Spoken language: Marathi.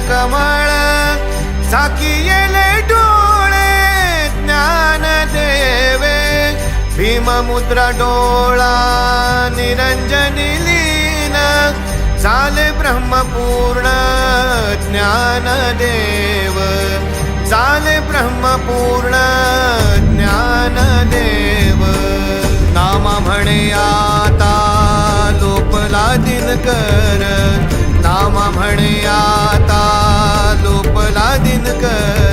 कमळ झाकियेले डोळे ज्ञान देवे. भीममुद्रा डोळा निरंजनी लीन. चाले ब्रह्मपूर्ण ज्ञान देव. चाले ब्रह्मपूर्ण ज्ञान देव. नामा म्हणे आता लोपला दिनकर. आता